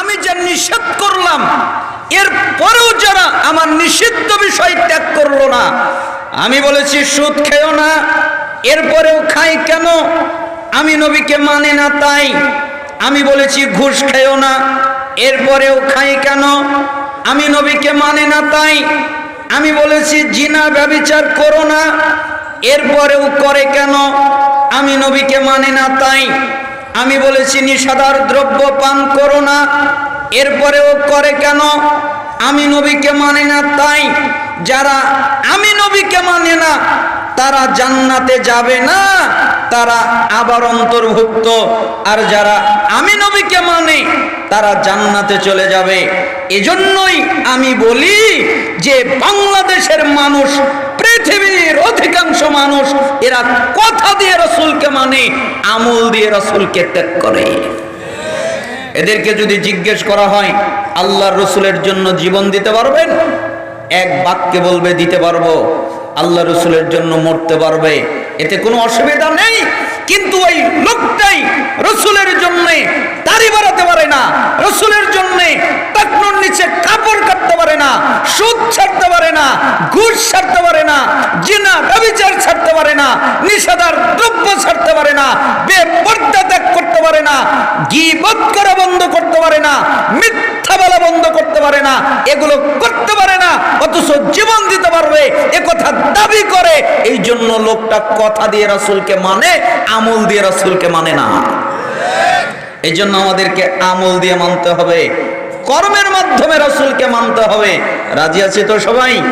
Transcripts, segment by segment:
আমি যা নিষেধ করলাম, এর পরেও যারা আমার নিষিদ্ধ বিষয় ত্যাগ করল না, আমি বলেছি, সুদ খেও না এরপরেও খাই কেন? আমি নবীকে মানে না তাই। আমি বলেছি, ঘুষ খেও না এরপরেও খাই কেন? আমি নবীকে মানে না তাই। আমি বলেছি, জিনা ব্যবিচার করো না এরপরেও করে কেন? আমি নবীকে মানে না তাই। আমি বলেছি, নিষাদার দ্রব্য পান করো না। এরপরেও করে কেন? আমি নবীকে মানে না, তাই যারা আমি নবীকে মানে না, তারা জান্নাতে যাবে না। তারা আবার অন্তর্ভুক্ত। আর যারা আমি নবীকে মানে তারা জান্নাতে চলে যাবে। এজন্যই আমি বলি যে, বাংলাদেশের মানুষ পৃথিবীর অধিকাংশ মানুষ এরা কথা দিয়ে রসুলকে মানে আমল দিয়ে রসুলকে ত্যাগ করে। এদেরকে যদি জিজ্ঞেস করা হয়, আল্লাহর রসুলের জন্য জীবন দিতে পারবেন? এক বাক্যে বলবে, দিতে পারব। আল্লাহ রসুলের জন্য মরতে পারবে। এতে কোনো অসুবিধা নেই। কিন্তু ওই লোকটাই রসুলের জন্য দাড়ি বাড়াতে পারে না। রসুলের জন্য টাকনোর নিচে কাপড় কাটতে পারে না। সুদ ছাড়তে না, ঘুষ ছাড়তে পারে না, জিনা ব্যবিচার ছাড়তে পারে না, নিষেধার দ্রব্য ছাড়তে পারে না, বেপর্দা ত্যাগ করতে পারে না, গিবত করা বন্ধ করতে পারে না, মিথ্যা বলা বন্ধ করতে পারে না, এগুলো করতে পারে না, অথচ জীবন দিতে পারবে, এ কথা দাবি করে এই জন্য লোকটা কথা দিয়ে রাসূলকে মানে আমল দিয়ে রাসূলকে মানে না। এই জন্য আমাদেরকে আমল দিয়ে মানতে হবে। কর্মের মাধ্যমে রাসূলকে মানতে হবে। রাজি আছে তো সবাই?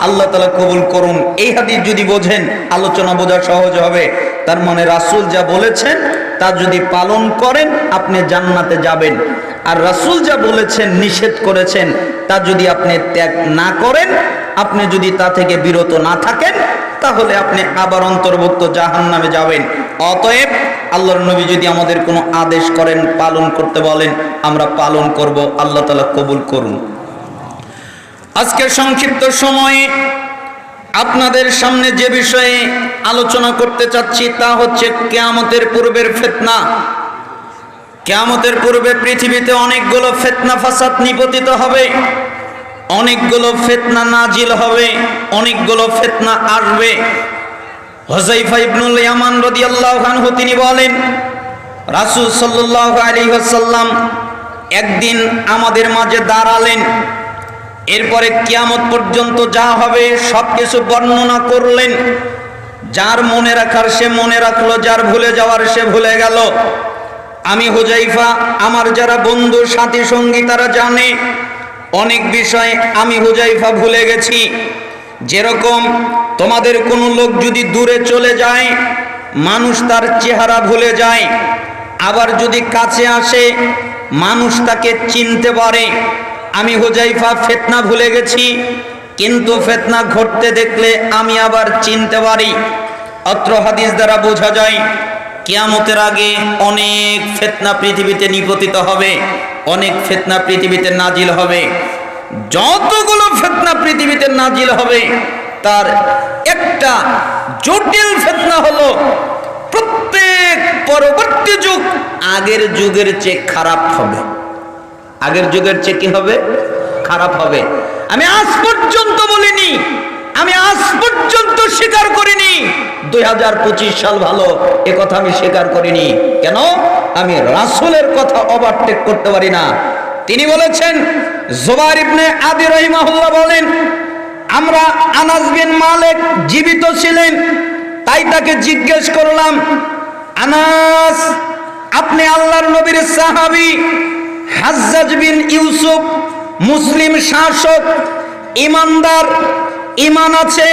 আল্লাহ তালা কবুল করুন। এই হাদিস যদি বোঝেন, আলোচনা বোঝা সহজ হবে। তার মানে রাসূল যা বলেছেন, তা যদি পালন করেন, আপনি জান্নাতে যাবেন। আর রাসূল যা বলেছেন, নিষেধ করেছেন, তা যদি আপনি ত্যাগ না করেন, আপনি যদি তা থেকে বিরত না থাকেন, তাহলে আপনি আবার অন্তর্ভুক্ত জাহান নামে যাবেন। অতএব আল্লাহর নবী যদি আমাদের কোনো আদেশ করেন, পালন করতে বলেন, আমরা পালন করব, আল্লাহ তালা কবুল করুন। আজকের সংক্ষিপ্ত সময়ে আপনাদের সামনে যে বিষয়ে আলোচনা করতে চাচ্ছি তা হচ্ছে কেয়ামতের পূর্বের ফেতনা। কেয়ামতের পূর্বে পৃথিবীতে অনেকগুলো ফেতনা ফাসাদ নিপতিত হবে, অনেকগুলো ফেতনা নাজিল হবে, অনেকগুলো ফেতনা আসবে। হজাইফা ইবনুল ইয়ামান রাদিয়াল্লাহু আনহু, তিনি বলেন, রাসূল সাল্লাল্লাহু আলাইহি ওয়াসাল্লাম একদিন আমাদের মাঝে দাঁড়ালেন। এরপরে কিয়ামত পর্যন্ত যা হবে সব কিছু বর্ণনা করলেন। যার মনে রাখার সে মনে রাখল, যার ভুলে যাওয়ার সে ভুলে গেল। আমি হুজাইফা আমার যারা বন্ধু, সাথী, সঙ্গী, তারা জানে, অনেক বিষয় আমি হুজাইফা ভুলে গেছি। যেরকম তোমাদের কোনো লোক যদি দূরে চলে যায়, মানুষ তার চেহারা ভুলে যায়। আবার যদি কাছে আসে, মানুষ তাকে চিনতে পারে। আমি হুজাইফা ফেতনা ভুলে গেছি, কিন্তু ফেতনা ঘটতে দেখলে আমি আবার চিনতে পারি। অত্র হাদিস দ্বারা বোঝা যায়, কিয়ামতের আগে অনেক ফেতনা পৃথিবীতে নিপতিত হবে, অনেক ফেতনা পৃথিবীতে নাজিল হবে। যতগুলো ফেতনা পৃথিবীতে নাজিল হবে, তার একটা জটিল ফেতনা হলো, প্রত্যেক পরবর্তী যুগ আগের যুগের চেয়ে খারাপ হবে। আগের যুগের চেয়ে কি হবে? খারাপ হবে। আমি আজ পর্যন্ত বলিনি, আমি আজ পর্যন্ত স্বীকার করিনি, দুই হাজার পঁচিশ সাল ভালো, এ কথা আমি স্বীকার করিনি। কেন? আমি রাসুলের কথা ওভারটেক করতে পারি না। তিনি বলেছেন জোবার ইবনে আদি রহিমাহুল্লাহ বলেন, আমরা আনাস বিন মালিক জীবিত ছিলেন, তাই তাকে জিজ্ঞেস করলাম, আনাস, আপনি আল্লাহর নবীর সাহাবী, হাজ্জাজ বিন ইউসুফ, মুসলিম শাসক, ইমানদার ইমান আছে,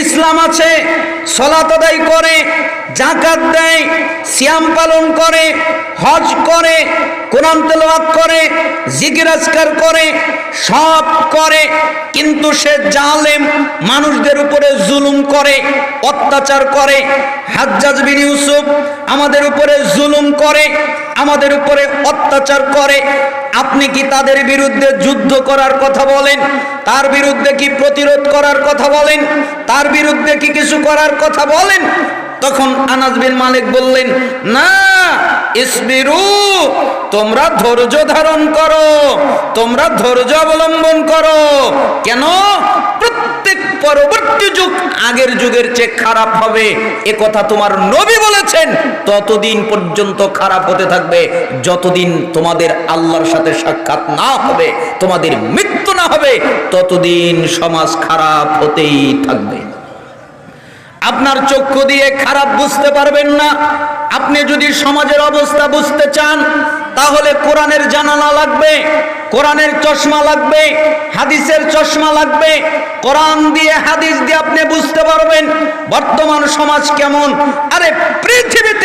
ইসলাম আছে, সলাত আদায় করে জাকাত দেয়, সিয়াম পালন করে, হজ করে কোরআন তেলাওয়াত করে, জিকির আজকার করে, সব করে, কিন্তু সে জালেম মানুষদের উপরে জুলুম করে, অত্যাচার করে। হাজ্জাজ বিন ইউসুফ আমাদের উপরে জুলুম করে, আমাদের উপরে অত্যাচার করে। আপনি কি তাদের বিরুদ্ধে যুদ্ধ করার কথা বলেন? তার বিরুদ্ধে কি প্রতিরোধ করার কথা বলেন? তার বিরুদ্ধে কি কিছু করার কথা বলেন? তখন আনাস বিন মালিক বললেন, না, ইসবিরু, তোমরা ধৈর্য ধারণ করো, তোমরা ধৈর্য অবলম্বন করো। কেন? প্রত্যেক পরবর্তী যুগ আগের যুগের চেয়ে খারাপ হবে। এ কথা তোমার নবী বলেছেন, ততদিন পর্যন্ত খারাপ হতে থাকবে। যতদিন তোমাদের আল্লাহর সাথে সাক্ষাৎ না হবে, তোমাদের মৃত্যু না হবে, ততদিন সমাজ খারাপ হতেই থাকবে। আপনার চক্ষু দিয়ে খারাপ বুঝতে পারবেন না। আপনি যদি সমাজের অবস্থা বুঝতে চান, তাহলে কোরআনের জানালা লাগবে, কোরআনের চশমা লাগবে, হাদিসের চশমা লাগবে। কোরআন দিয়ে, হাদিস দিয়ে আপনি বুঝতে পারবেন বর্তমান সমাজ কেমন। আরে পৃথিবীতে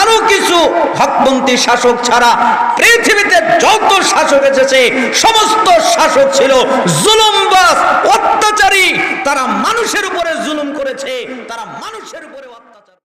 আরও কিছু হকপন্থী শাসক ছাড়া, পৃথিবীতে যত শাসক এসেছে, সমস্ত শাসক ছিল জুলুমবাজ, অত্যাচারী, তার